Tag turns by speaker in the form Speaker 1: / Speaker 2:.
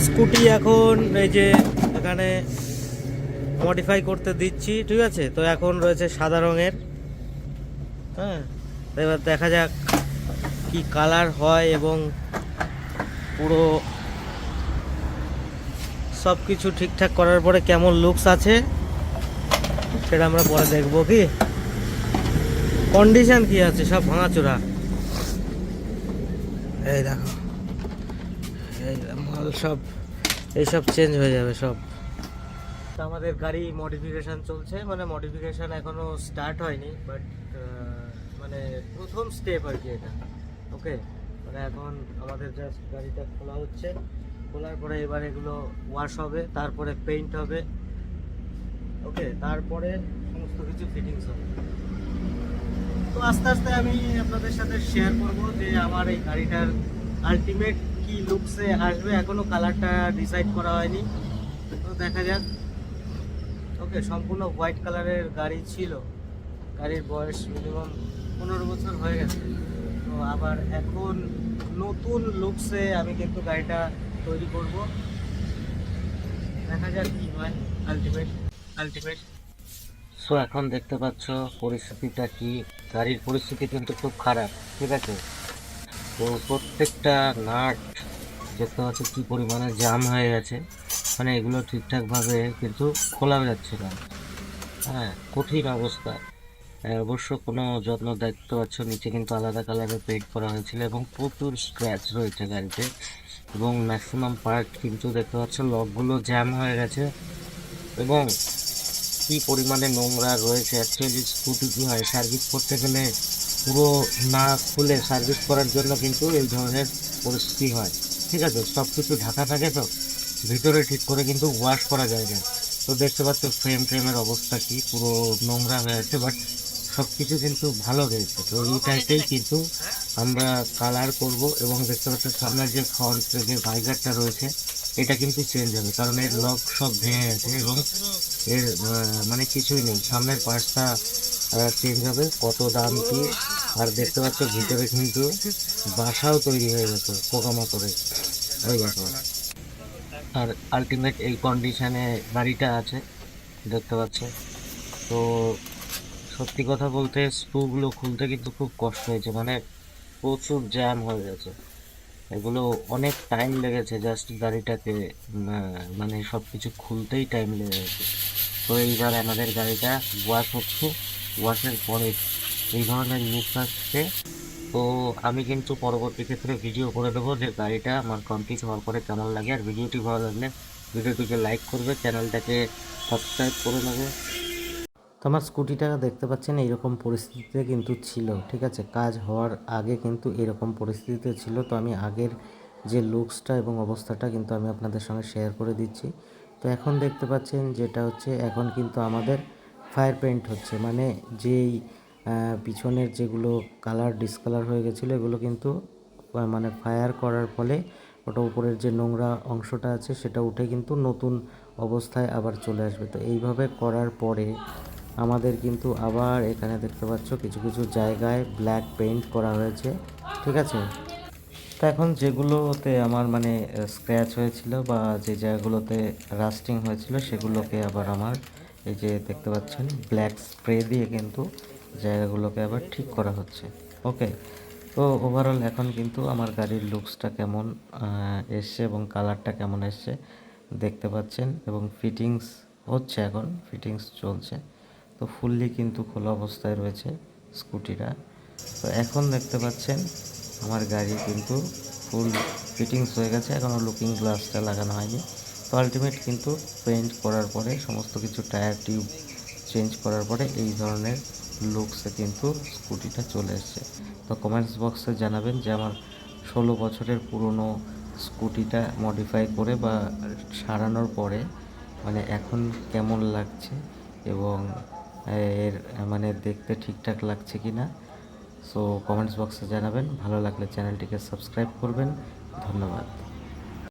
Speaker 1: Scooty এখন এই যে এখানে মডিফাই করতে দিচ্ছি, ঠিক আছে? তো এখন রয়েছে সাদা রঙের। হ্যাঁ? এবার দেখা যাক কি কালার হয় এবং পুরো সব কিছু ঠিকঠাক করার পরে কেমন লুকস আছে, সেটা আমরা পরে দেখব কি? কন্ডিশন কি আছে? সব ভাঙাচোরা। এই দেখো। মাল সব এইসব চেঞ্জ হয়ে যাবে সব। আমাদের গাড়ি মডিফিকেশন চলছে মানে মডিফিকেশন এখনও স্টার্ট হয়নি বাট মানে প্রথম স্টেপ আর কি এটা। ওকে মানে এখন আমাদের জাস্ট গাড়িটা খোলা হচ্ছে। খোলার পরে এবার এগুলো ওয়াশ হবে, তারপরে পেইন্ট হবে। ওকে তারপরে সমস্ত কিছু ফিটিংস হবে। তো আস্তে আস্তে আমি আপনাদের সাথে শেয়ার করব যে আমার এই গাড়িটার আলটিমেট কি লুকসে আসবে? এখনও কালারটা ডিসাইড করা হয়নি। তো দেখা যাক। ওকে সম্পূর্ণ হোয়াইট কালারের গাড়ি ছিল। গাড়ির বয়স মিনিমাম পনেরো বছর হয়ে গেছে। তো আবার এখন নতুন লুকসে আমি কিন্তু গাড়িটা তৈরি করব। দেখা যাক কি হয়। আলটিমেট আলটিমেট সো এখন দেখতে পাচ্ছ পরিস্থিতিটা কি? গাড়ির পরিস্থিতি কিন্তু খুব খারাপ, ঠিক আছে? তো প্রত্যেকটা নাট দেখতে পাচ্ছ কি পরিমাণে জাম হয়ে গেছে। মানে এগুলো ঠিকঠাকভাবে কিন্তু খোলা যাচ্ছে না। হ্যাঁ কঠিন অবস্থা। হ্যাঁ, অবশ্য কোনো যত্ন দেখতে পাচ্ছ নিচে কিন্তু আলাদা কালারের পেন্ট করা হয়েছিল এবং প্রচুর স্ক্র্যাচ রয়েছে গাড়িতে। এবং ম্যাক্সিমাম পার্ট কিন্তু দেখতে পাচ্ছ লকগুলো জ্যাম হয়ে গেছে। এবং কি পরিমাণে নোংরা রয়েছে অ্যাকচুয়ালি স্কুটি কী হয় সার্ভিস করতে গেলে পুরো না খুলে সার্ভিস করার জন্য কিন্তু এই ধরনের পরিস্থিতি হয়। ঠিক আছে? সব কিছু ঢাকা থাকে তো ভিতরে ঠিক করে কিন্তু ওয়াশ করা যায় না। তো দেখতে পাচ্ছ ফ্রেম ফ্রেমের অবস্থা কি পুরো নোংরা হয়ে আছে বাট সব কিছু কিন্তু ভালো রয়েছে তো এই টাইপেই কিন্তু আমরা কালার করব এবং দেখতে পাচ্ছ সামনের যে ফ্রন্ট যে ভাইগারটা রয়েছে এটা কিন্তু চেঞ্জ হবে কারণ এর লক সব ভেঙে গেছে এবং এর মানে কিছুই নেই। সামনের পার্টটা চেঞ্জ হবে কত দাম কি আর দেখতে পাচ্ছ ভিতরে কিন্তু বাসাও তৈরি হয়ে গেছে পোকামাকড়ে ওই দেখো আর আলটিমেট এই কন্ডিশনে গাড়িটা আছে, দেখতে পাচ্ছ। তো সত্যি কথা বলতে স্ক্রুগুলো খুলতে কিন্তু খুব কষ্ট হয়েছে মানে প্রচুর জ্যাম হয়ে গেছে। এগুলো অনেক টাইম লেগেছে জাস্ট গাড়িটাকে মানে সব কিছু খুলতেই টাইম লেগে গেছে তো এইবার আমাদের গাড়িটা ওয়াশ হচ্ছে ওয়াশের পরে এই ধরনের নিউজ আসছে। তো আমি কিন্তু পরবর্তী ক্ষেত্রে ভিডিও করে দেবো যে গাড়িটা আমার কমপ্লিট হওয়ার পরে কেমন লাগে। আর ভিডিওটি ভালো লাগলে ভিডিওটিকে লাইক করবে চ্যানেলটাকে সাবস্ক্রাইব করে নেবে। তো আমার স্কুটিটা দেখতে পাচ্ছেন, এইরকম পরিস্থিতিতে কিন্তু ছিল, ঠিক আছে? কাজ হওয়ার আগে কিন্তু এরকম পরিস্থিতিতে ছিল। তো আমি আগের যে লুকসটা এবং অবস্থাটা কিন্তু আমি আপনাদের সঙ্গে শেয়ার করে দিচ্ছি। তো এখন দেখতে পাচ্ছেন যেটা হচ্ছে, এখন কিন্তু আমাদের ফায়ার পেইন্ট হচ্ছে। মানে যেই পিছনের যেগুলো কালার ডিসকালার হয়ে গেছিল, এগুলো কিন্তু মানে ফায়ার করার ফলে ওটা উপরের যে নোংরা অংশটা আছে, সেটা উঠে কিন্তু নতুন অবস্থায় আবার চলে আসবে। তো এইভাবে করার পরে আমাদের কিন্তু আবার এখানে দেখতে পাচ্ছ কিছু কিছু জায়গায় ব্ল্যাক পেইন্ট করা হয়েছে, ঠিক আছে? তো এখন যেগুলোতে আমার মানে স্ক্র্যাচ হয়েছিল বা যে জায়গাগুলোতে রাস্টিং হয়েছিল, সেগুলোকে আবার আমার এই যে দেখতে পাচ্ছেন ব্ল্যাক স্প্রে দিয়ে কিন্তু জায়গাগুলোকে আবার ঠিক করা হচ্ছে। ওকে তো ওভারঅল এখন কিন্তু আমার গাড়ির লুকসটা কেমন এসছে এবং কালারটা কেমন এসছে দেখতে পাচ্ছেন এবং ফিটিংস হচ্ছে এখন ফিটিংস চলছে। তো ফুললি কিন্তু খোলা অবস্থায় রয়েছে স্কুটিটা তো এখন দেখতে পাচ্ছেন আমার গাড়ি কিন্তু ফুল ফিটিংস হয়ে গেছে এখনও লুকিং গ্লাসটা লাগানো হয়নি। তো আলটিমেট কিন্তু পেইন্ট করার পরে, সমস্ত কিছু টায়ার টিউব চেঞ্জ করার পরে এই ধরনের লুকসে কিন্তু স্কুটিটা চলে এসছে। তো কমেন্টস বক্সে জানাবেন যে আমার ষোলো বছরের পুরনো স্কুটিটা মডিফাই করে বা সারানোর পরে মানে এখন কেমন লাগছে এবং এর মানে দেখতে ঠিকঠাক লাগছে কি না সো কমেন্টস বক্সে জানাবেন। ভালো লাগলে চ্যানেলটিকে সাবস্ক্রাইব করবেন। ধন্যবাদ।